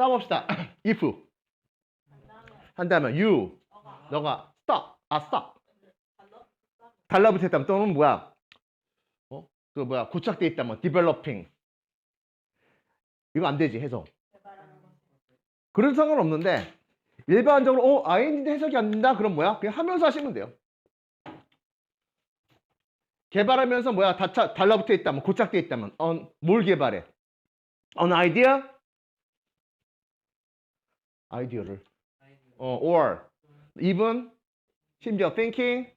써봅시다. if 한다면 you 너가 stop 아 stop 달라붙었다면 또는 뭐야? 어? 그 뭐야 고착돼 있다면 developing 이거 안 되지 해석. 그런 상관없는데 일반적으로 어 ing인데 해석이 안 된다 그럼 뭐야? 그냥 하면서 하시면 돼요. 개발하면서 뭐야 다 차- 달라붙어 있다면 고착돼 있다면 on 뭘 개발해? on idea? 아이디어를 어 or even 심지어 thinking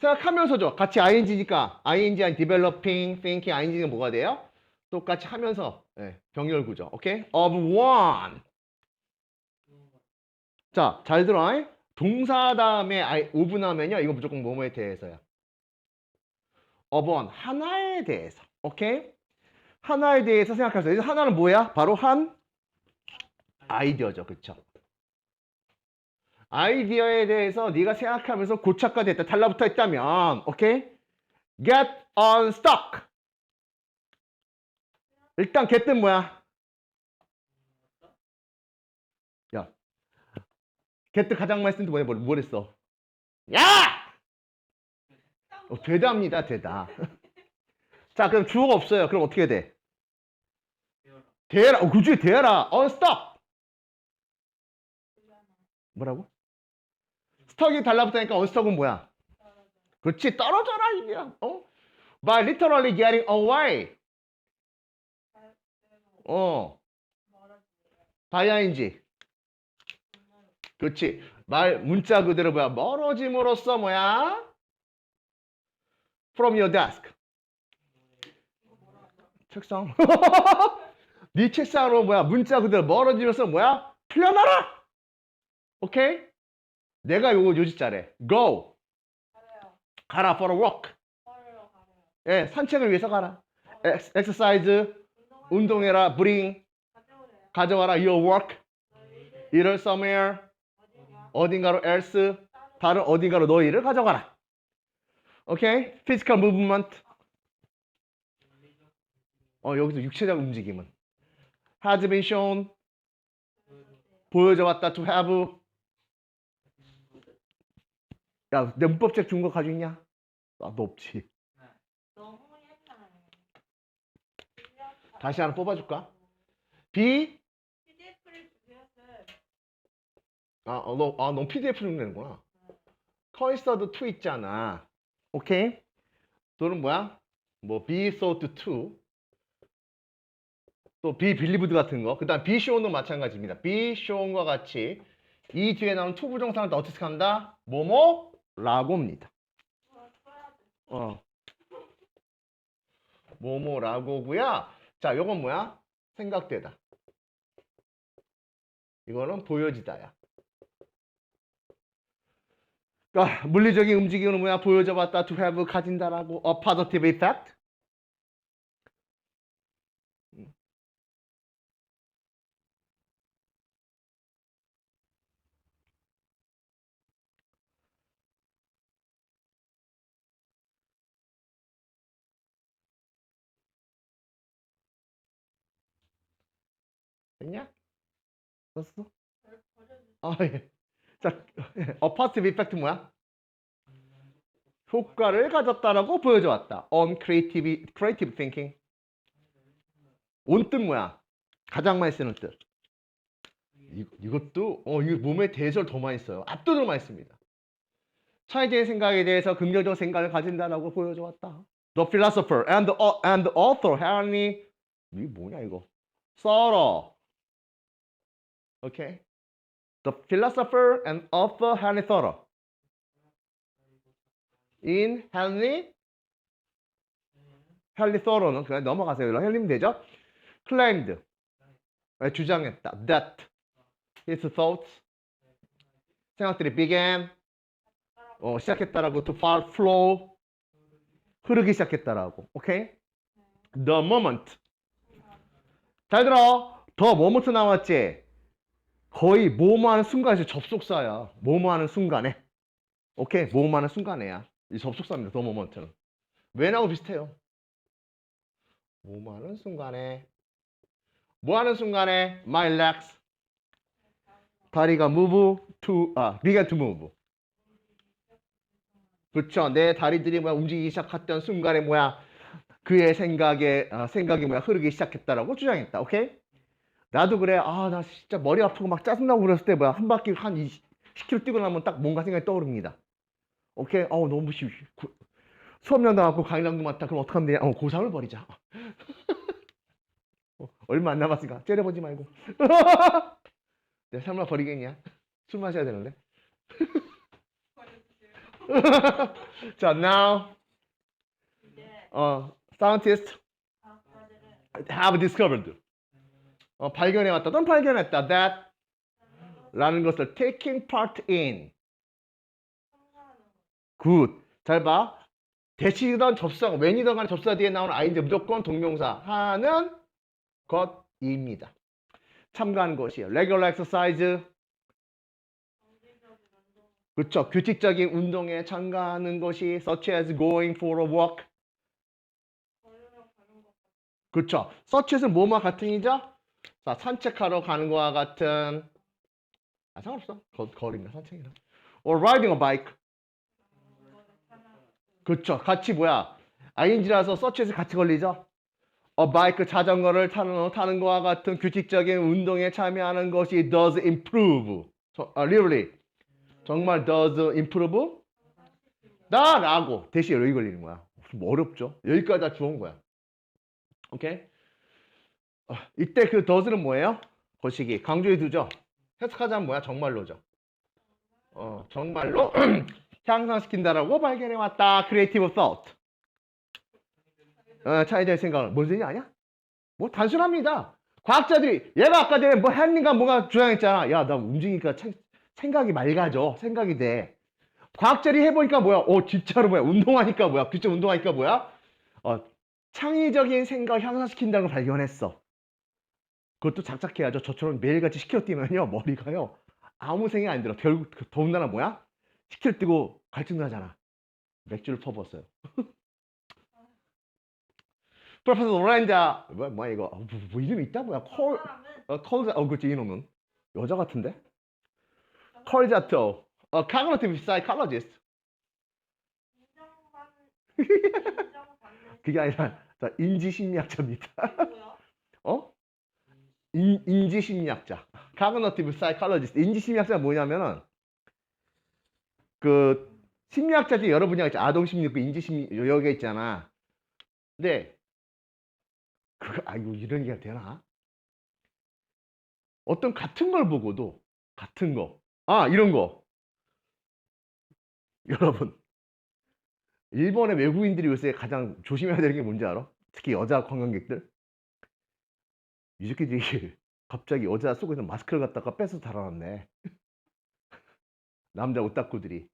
생각하면서죠. 같이 ing니까 ing 아니 developing, thinking, ing가 뭐가 돼요? 똑같이 하면서 예, 병렬 구조. 오케이? of one. 자, 잘 들어. 잉? 동사 다음에 I, of 나면요. 이거 무조건 뭐뭐에 대해서야. of one. 하나에 대해서. 오케이? 하나에 대해서 생각하세요. 이 하나는 뭐야? 바로 한 아이디어죠. 그쵸? 아이디어에 대해서 네가 생각하면서 고착화 됐다, 달라붙어 있다면, 오케이? get unstuck. 일단 get 뜻 뭐야? 야, get 뜻 가장 많이 쓰는 게 뭐야? 뭘 했어? 야! 어, 되답니다, 되다. 자, 그럼 주어가 없어요. 그럼 어떻게 돼? 대라. 어, 그치, 대라. unstuck. 뭐라고? 스톡이 달라붙으니까 언스톡은 뭐야? 그렇지 떨어져라 이게야 어? by literally getting away. 어. ing 그렇지. 말 문자 그대로 뭐야? 멀어짐으로써 뭐야? From your desk. 책상. 네 책상으로 뭐야? 문자 그대로 멀어지면서 뭐야? 풀려나라 오케이 내가 요거 요지자래. Go. 가라 for a walk. 예, 산책을 위해서 가라. Ex- exercise. 운동해라. bring. 가져와라. your work. 일을 somewhere. 어딘가로 else. 다른 어딘가로 너 일을 가져가라. 오케이? physical movement. 어, 여기서 육체적 움직임은. has been shown. 보여져 왔다 to have. 야, 내 문법책 준 거 가지고 있냐? 나도 없지. 너무 옛날. 다시 하나 뽑아줄까? B? PDF를 주셨어요. 아, 어, 너, 아, 너 PDF를 내는구나. 커이서드 2 있잖아. 오케이? 또는 뭐야? 뭐, be thought to. 또 be believed 같은 거. 그 다음 be shown도 마찬가지입니다. be shown과 같이 이 뒤에 나오는 to 부정사를 또 어떻게 한다? 뭐뭐? 라고입니다. 어. 뭐뭐라고고요. 자, 요건 뭐야? 생각되다. 이거는 보여지다야. 그러니까 물리적인 움직임은 뭐야? 보여져 봤다. to have 가진다라고. a positive effect. 됐냐? 썼어? 아, 예. 자, positive effect 뭐야? 효과를 가졌다라고 보여줘 왔다. on creative, creative thinking. 온뜻 뭐야? 가장 많이 쓰는 뜻. 이, 이것도 어, 이거 몸에 대해서 더 많이 써요. 압도적으로 많이 씁니다. 차이제의 생각에 대해서 긍정적 생각을 가진다라고 보여줘 왔다. The philosopher and the, and the author Henry 이게 뭐냐 이거? Thoreau. Okay. The philosopher and author Henry Thoreau. In Henry 헨리 thorough는 그냥 넘어가세요. 헨리면 되죠? claimed 네, 주장했다. that his thoughts 생각들이 began 어, 시작했다라고 to fall flow 흐르기 시작했다라고. 오케이? the moment 잘 들어. 더 moment 나왔지? 거의 뭐뭐 하는 순간에서 접속사야. 뭐뭐 하는 순간에. 오케이? 뭐뭐 하는 순간에야. 이 접속사입니다. 더 모먼트는. 왜나고 비슷해요. 뭐뭐 하는 순간에 뭐 하는 순간에 my legs 다리가 move to 아 began to move 그렇죠 내 다리들이 뭐야 움직이기 시작했던 순간에 뭐야 그의 생각에 아, 생각이 뭐야 흐르기 시작했다라고 주장했다 오케이 나도 그래. 아 나 진짜 머리 아프고 막 짜증나고 그랬을 때 뭐야? 한 바퀴 한 20, 10km 뛰고 나면 딱 뭔가 생각이 떠오릅니다. 오케이? 어우 너무 시 구- 수업량 나갖고 강의량도 많다. 그럼 어떡하면 되냐? 어 고3을 버리자. 어, 얼마 안 남았으니까 째려보지 말고. 내 설마 버리겠냐? 술 마셔야 되는데. 자 now. 이제 어 scientists 과학자들은 have discovered 어, 발견해왔다 또는 발견했다. That 라는 것을 taking part in. Good. 잘봐. 대시든 접수하고 when이든 간에 접수사 뒤에 나오는 아이인데 무조건 동명사 하는 것입니다. 참가하는 것이에요. Regular exercise. 그렇죠 규칙적인 운동에 참가하는 것이 such as going for a walk. 그렇죠 such as은 뭐뭐 같은이죠 자 산책하러 가는 거와 같은 아 상관없어 거, 거리나 산책이나 or riding a bike. 그렇죠. 같이 뭐야? ing라서 서치에서 같이 걸리죠. 어 바이크 자전거를 타는 타는 거와 같은 규칙적인 운동에 참여하는 것이 does improve. 저, 아, really 정말 does improve 나 라고 대신 여기 걸리는 거야. 좀 어렵죠. 여기까지 다 주운 거야. 오케이? 어, 이때 그 does는 뭐예요? 거시기 강조해 두죠. 해석하자면 뭐야? 정말로죠. 어 정말로 향상시킨다라고 발견해 왔다. creative thought. 어, 차이적 생각을 뭔 소리 아냐? 뭐 단순합니다. 과학자들이 얘가 아까 전에 뭐 햄린가 뭐가 주장했잖아. 야 나 움직이니까 참- 생각이 맑아져. 생각이 돼. 과학자들이 해보니까 뭐야? 어 진짜로 뭐야? 운동하니까 뭐야? 그쵸 운동하니까 뭐야? 어 창의적인 생각 향상시킨다는 걸 발견했어. 그것도 작작해야죠. 저처럼 매일같이 시켜 뛰면요 머리가요 아무 생각이 안 들어. 결국 그 더군다나 뭐야? 시켜 뛰고 갈증 나잖아. 맥주를 퍼부었어요. 프로페서 로렌자. 뭐야 뭐야 이거? 어, 뭐, 뭐 이름 있다? 뭐야? 콜 어, 콜자. 어 그치 이놈은. 여자 같은데? 콜자토. 어 인정받는 인정받는 그게 아니라 자, 인지심리학자입니다 인, 인지심리학자. Cognitive psychologist. 인지심리학자가 뭐냐면은 그 심리학자 중에 여러 분야가 있죠. 아동심리 있고 인지심리 개 있잖아. 근데 그거 아이고 이런 얘기가 되나? 어떤 같은 걸 보고도 같은 거 아 이런 거. 여러분. 일본의 외국인들이 요새 가장 조심해야 되는 게 뭔지 알아? 특히 여자 관광객들 이 새끼들이 갑자기 여자 속에서 마스크를 갖다가 뺏어 달아놨네. 남자 오타쿠들이.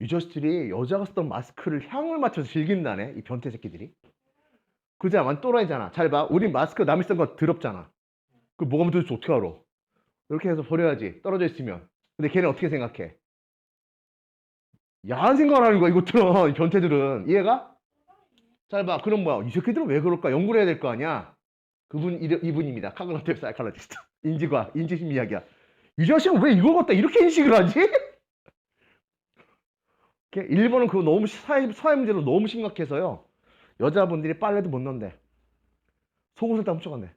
이 자식들이 여자가 쓰던 마스크를 향을 맞춰서 즐긴다네 이 변태 새끼들이. 완 또라이잖아. 잘 봐. 우린 마스크 남이 쓴 거 더럽잖아. 그 뭐가 도대체 어떻게 알아? 이렇게 해서 버려야지. 떨어져 있으면. 근데 걔는 어떻게 생각해? 야한 생각을 하는 거야 이것들은. 이 변태들은. 이해가? 잘 봐. 그럼 뭐야? 이 새끼들은 왜 그럴까? 연구를 해야 될 거 아니야 그분 이분입니다. 카그노티브 사이칼로지스트. 인지과 인지심리학이야. 이 자식은 왜 이걸 갖다 이렇게 인식을 하지? 일본은 그거 너무 시- 사회, 사회 문제로 너무 심각해서요. 여자분들이 빨래도 못 넣는데 속옷을 다 훔쳐갔네.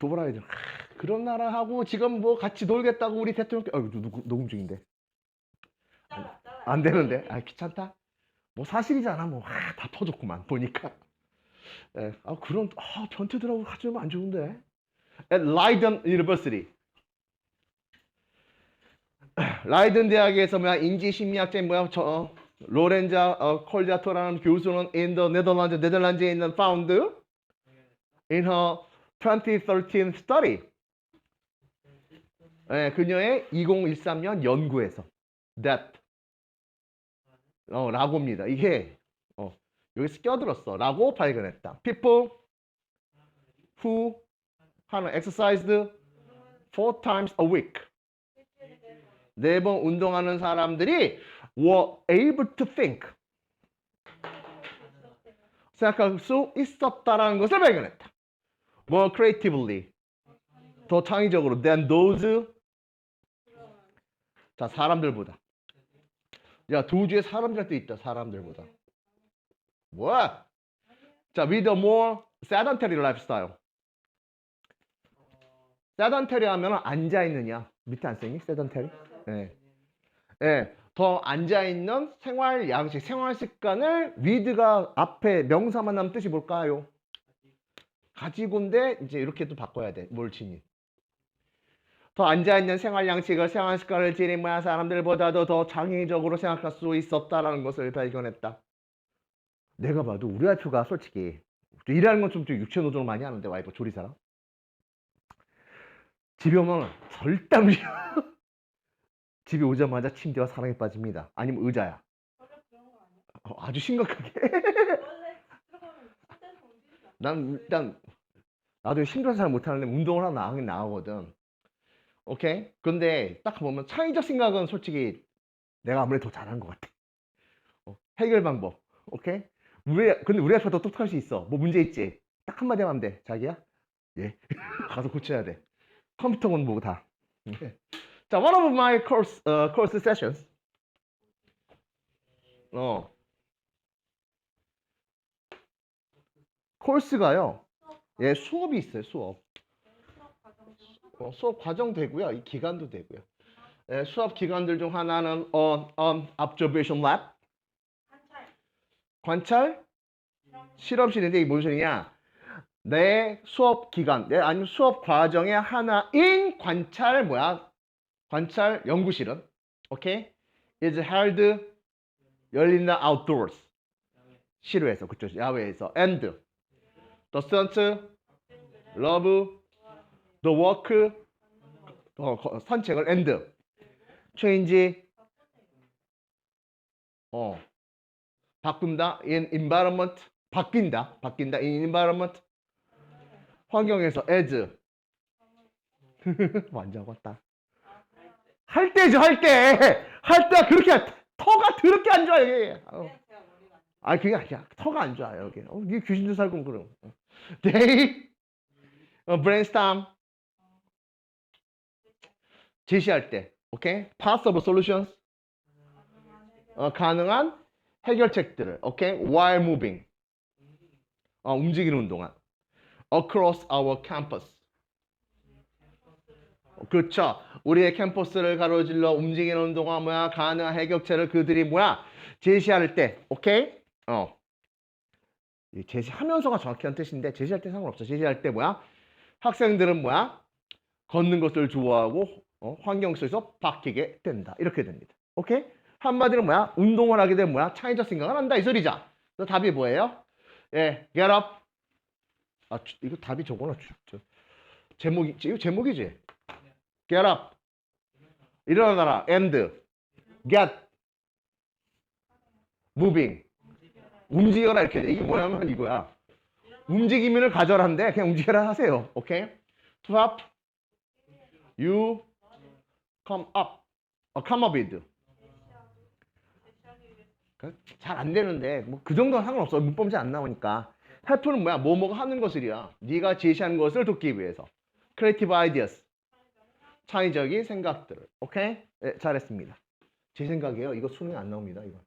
도브라이들 하, 그런 나라하고 지금 뭐 같이 놀겠다고 우리 대통령 아 녹음 중인데. 잘라. 안 되는데? 아 귀찮다? 뭐 사실이잖아. 뭐다 퍼졌구만 보니까 예, 아 그런 아 변태들하고 같이 놀면 안 좋은데. At Leiden University. 라이든 대학에서 뭐야 인지 심리학자인 뭐야 저 어, 로렌자 어, 콜자토라는 교수는 in Netherlands 네덜란드에 있는 found in her 2013 study. 예, 그녀의 2013년 연구에서. That. 어, 라고입니다. 이게 어, 여기서 껴들었어. 라고 발견했다. People who 하는 exercised four times a week. 네 번 운동하는 사람들이 were able to think. 생각할 수 있었다라는 것을 발견했다. more creatively. 더 창의적으로 than those 자 사람들보다. 야 도주에 사람들 도 있다 사람들보다. 뭐야? 자 with a more sedentary lifestyle. sedentary 하면 앉아 있느냐 밑에 안 써있니? sedentary? 예. 예. 더 앉아 있는 생활 양식, 생활 습관을 with가 앞에 명사만 하면 뜻이 뭘까요? 가지고인데 이제 이렇게 또 바꿔야 돼. 뭘 지니? 더 앉아있는 생활 양식을 생활 습관을 지닌 모양 사람들보다도 더 창의적으로 생각할 수 있었다라는 것을 발견했다. 내가 봐도 우리 와이프가 솔직히 일하는 건 좀 육체 노동을 많이 하는데 와이프 조리사랑 집에 오면 절대 집에 오자마자 침대와 사랑에 빠집니다. 아니면 의자야. 어, 아주 심각하게. 난 일단 나도 힘들어서 잘 못하는데 운동을 하나 나가긴 나가거든. 오케이? 근데 딱 보면 창의적 생각은 솔직히 내가 아무래도 더 잘하는 것 같아. 어, 해결 방법. 오케이? 우리 근데 우리 앞에 더 똑똑할 수 있어. 뭐 문제 있지? 딱 한마디 하면 돼. 자기야? 예. 가서 고쳐야 돼. 컴퓨터는 뭐고 다. 오케이. 자, one of my course uh, course sessions. 어. 코र्스가요. 예, 수업이 있어요, 수업. 어, 수업 과정 되고요. 이 기간도 되고요. 예, 수업 기간들 중 하나는 on, on observation lab, 관찰? 실험 실험실인데 이게 뭔 소리냐? 내 수업 기간, 내 아니면 수업 과정의 하나인 관찰 뭐야? 관찰 연구실은? 오케이? is held 열린다 outdoors. 실외에서 그쵸? 야외에서. And the students love the work 어, 거- 산책을 and. change 어 바꾼다? In environment 바뀐다. 바뀐다. In environment. 환경에서 as. 완전 왔다. 할 때죠 할 때 할 때가 그렇게 터가 더럽게 안 좋아 여기. 어. 아 그게 아니야. 터가 안 좋아 여기. 어, 이게 귀신도 살고 그럼 어. they 어, brainstorm. 제시할 때. 오케이 possible solutions. 어, 가능한 해결책들을 오케이 while moving. 어, 움직이는 동안 across our campus. 그렇죠 우리의 캠퍼스를 가로질러 움직이는 동안 뭐야? 가능한 해결책을 그들이 뭐야? 제시할 때 오케이 어. 이 제시하면서가 정확한 뜻인데 제시할 때 상관없어. 제시할 때 뭐야? 학생들은 뭐야? 걷는 것을 좋아하고 어, 환경 속에서 바뀌게 된다. 이렇게 됩니다. 오케이 한마디로 뭐야? 운동을 하게 되면 뭐야? 창의적 생각을 한다 이 소리죠. 그 답이 뭐예요? 예 get up. 아 주- 이거 답이 저거나 제목이 이거 제목이지? get up. 일어나라. and. get. moving. 움직여라 이렇게. 돼. 이게 뭐냐면 이거야. 움직이면을 가져란데 그냥 움직여라 하세요. 오케이? to up you come up. 어, come up with 잘 안 되는데 뭐 그 정도는 상관없어. 문법지 안 나오니까. help는 뭐야? 뭐뭐가 하는 것을이야. 네가 제시한 것을 돕기 위해서. Creative ideas. 창의적인 생각들을. 오케이? 네, 잘했습니다. 제 생각이에요. 이거 수능에 안 나옵니다 이거